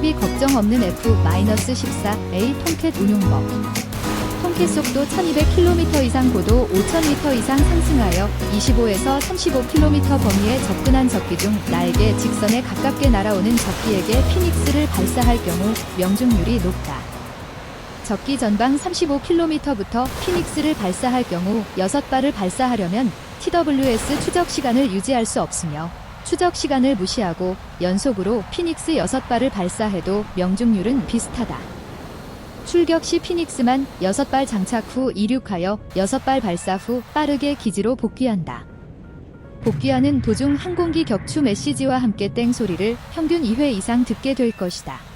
수리비 걱정 없는 F-14A 통캣 운용법. 통캣 속도 1200km 이상 고도 5000m 이상 상승하여 25에서 35km 범위에 접근한 적기 중 나에게 직선에 가깝게 날아오는 적기에게 피닉스를 발사할 경우 명중률이 높다. 적기 전방 35km부터 피닉스를 발사할 경우 6발을 발사하려면 TWS 추적 시간을 유지할 수 없으며 추적 시간을 무시하고 연속으로 피닉스 6발을 발사해도 명중률은 비슷하다. 출격 시 피닉스만 6발 장착 후 이륙하여 6발 발사 후 빠르게 기지로 복귀한다. 복귀하는 도중 항공기 격추 메시지와 함께 땡 소리를 평균 2회 이상 듣게 될 것이다.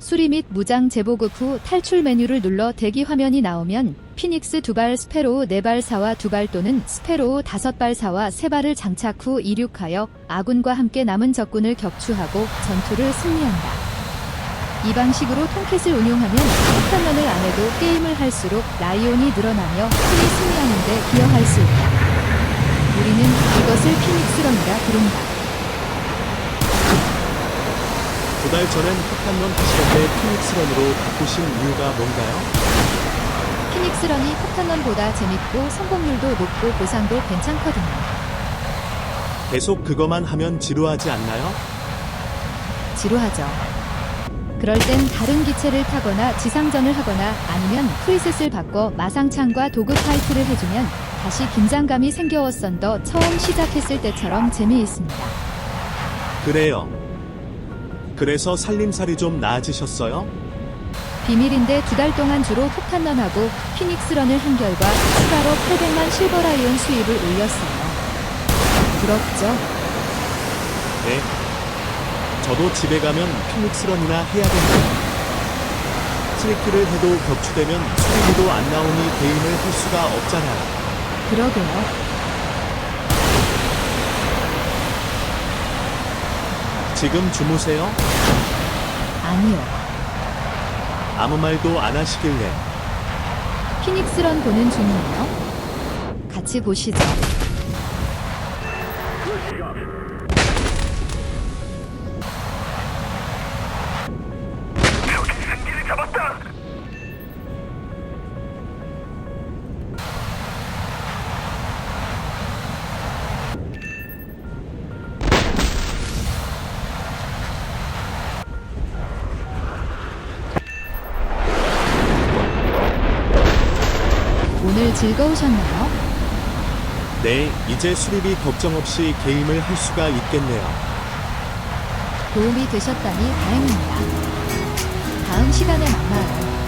수리 및 무장 재보급 후 탈출 메뉴를 눌러 대기 화면이 나오면 피닉스 2발 스페로우 4발 사와 2발 또는 스페로우 5발 사와 3발을 장착 후 이륙하여 아군과 함께 남은 적군을 격추하고 전투를 승리한다. 이 방식으로 통캣을 운용하면 폭탄런을 안 해도 게임을 할수록 라이온이 늘어나며 흔히 승리하는 데 기여할 수 있다. 우리는 이것을 피닉스런이라 부른다. 두 달 전엔 폭탄런 하시던데 피닉스런으로 바꾸신 이유가 뭔가요? 피닉스런이 폭탄런보다 재밌고 성공률도 높고 보상도 괜찮거든요. 계속 그거만 하면 지루하지 않나요? 지루하죠. 그럴 땐 다른 기체를 타거나 지상전을 하거나 아니면 프리셋을 바꿔 마상창과 도구 파이트를 해주면 다시 긴장감이 생겨왔선더 처음 시작했을 때처럼 재미있습니다. 그래요. 그래서 살림살이 좀 나아지셨어요? 비밀인데 두 달 동안 주로 폭탄런하고 피닉스런을 한 결과 추가로 800만 실버라이온 수입을 올렸어요. 부럽죠? 네. 저도 집에 가면 피닉스런이나 해야겠네요. 트리키를 해도 격추되면 수리비도 안 나오니 게임을 할 수가 없잖아요. 그러게요. 지금 주무세요? 아니요. 아무 말도 안 하시길래 피닉스런 보는 중이에요. 같이 보시죠. 오늘 즐거우셨나요? 네, 이제 수리비 걱정 없이 게임을 할 수가 있겠네요. 도움이 되셨다니 다행입니다. 다음 시간에 만나요.